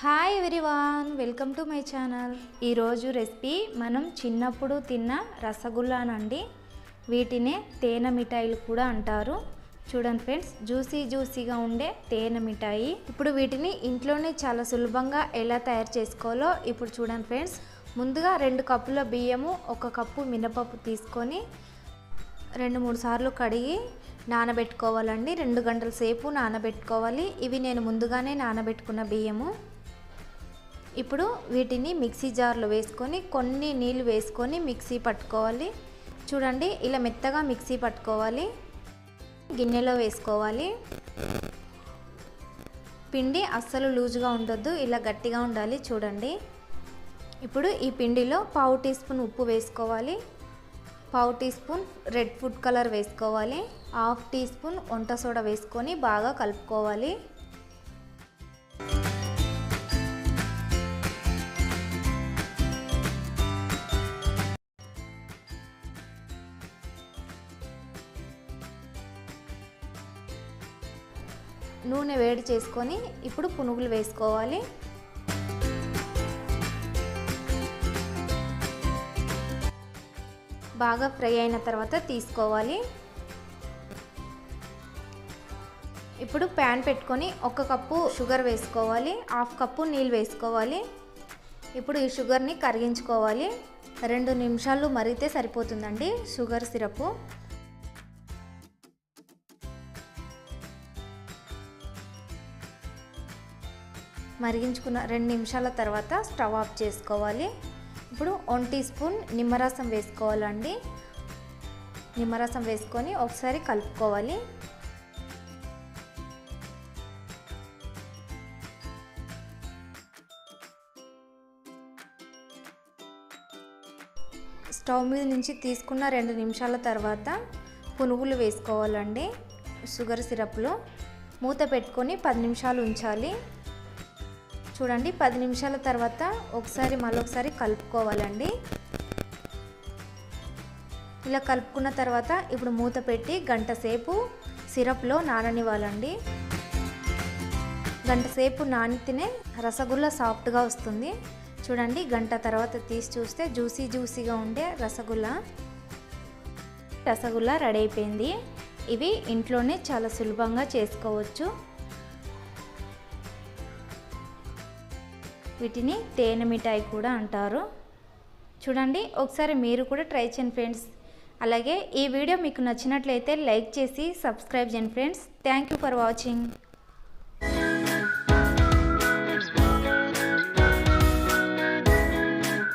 Hi everyone welcome to my channel ఈరోజు recipe మనం చిన్నప్పుడు తిన్న రసగుల్లానండి. వీటినే తేనె మిఠాయిలు కూడా అంటారు. చూడండి ఫ్రెండ్స్ జ్యూసీ జ్యూసీగా ఉండే తేనె మిఠాయి. ఇప్పుడు వీటిని ఇంట్లోనే చాలా సులభంగా ఎలా తయారు చేసుకోవాలో ఇప్పుడు చూడండి ఫ్రెండ్స్ ముందుగా రెండు కప్పుల బియ్యము ఒక కప్పు మినపప్పు తీసుకొని రెండు మూడు సార్లు కడిగి నానబెట్టుకోవాలండి. రెండు గంటల సేపు నానబెట్టుకోవాలి. ఇవి నేను ముందుగానే నానబెట్టుకున్న బియ్యము. ఇప్పుడు వీటిని మిక్సీ జార్లో వేసుకొని కొన్ని నీళ్ళు వేసుకొని మిక్సీ పట్టుకోవాలి. చూడండి ఇలా మెత్తగా మిక్సీ పట్టుకోవాలి. గిన్నెలో వేసుకోవాలి. పిండి అస్సలు లూజుగా ఉండొద్దు ఇలా గట్టిగా ఉండాలి చూడండి. ఇప్పుడు ఈ పిండిలో పావు టీ స్పూన్ ఉప్పు వేసుకోవాలి. పావు tea spoon red food colour వేసుకోవాలి. హాఫ్ టీ స్పూన్ వంట సోడా వేసుకొని బాగా కలుపుకోవాలి. నూనె వేడి చేసుకొని ఇప్పుడు పునుగులు వేసుకోవాలి. బాగా ఫ్రై అయిన తర్వాత తీసుకోవాలి. ఇప్పుడు ప్యాన్ పెట్టుకొని ఒక కప్పు షుగర్ వేసుకోవాలి. హాఫ్ కప్పు నీళ్ళు వేసుకోవాలి. ఇప్పుడు ఈ షుగర్ని కరిగించుకోవాలి. రెండు నిమిషాలు మరిగితే సరిపోతుందండి షుగర్ సిరప్. మరిగించుకున్న రెండు నిమిషాల తర్వాత స్టవ్ ఆఫ్ చేసుకోవాలి. ఇప్పుడు వన్ టీ స్పూన్ నిమ్మరసం వేసుకోవాలండి. నిమ్మరసం వేసుకొని ఒకసారి కలుపుకోవాలి. స్టవ్ మీద నుంచి తీసుకున్న రెండు నిమిషాల తర్వాత పునుగులు వేసుకోవాలండి. షుగర్ సిరప్లో. మూత పెట్టుకొని పది నిమిషాలు ఉంచాలి. చూడండి పది నిమిషాల తర్వాత ఒకసారి మళ్ళొకసారి కలుపుకోవాలండి. ఇలా కలుపుకున్న తర్వాత ఇప్పుడు మూత పెట్టి గంట సేపు సిరప్లో నాననివ్వాలండి. గంట సేపు నానితేనే రసగుల్లా సాఫ్ట్గా వస్తుంది. చూడండి గంట తర్వాత తీసి చూస్తే జ్యూసీ జ్యూసీగా ఉండే రసగుల్లా. రసగుల్లా రెడీ అయిపోయింది. ఇవి ఇంట్లోనే చాలా సులభంగా చేసుకోవచ్చు. వీటిని తేనె మిఠాయి కూడా అంటారు. చూడండి ఒకసారి మీరు కూడా ట్రై చేయండి ఫ్రెండ్స్. అలాగే ఈ వీడియో మీకు నచ్చినట్లయితే లైక్ చేసి సబ్స్క్రైబ్ చేయండి friends. Thank you for watching.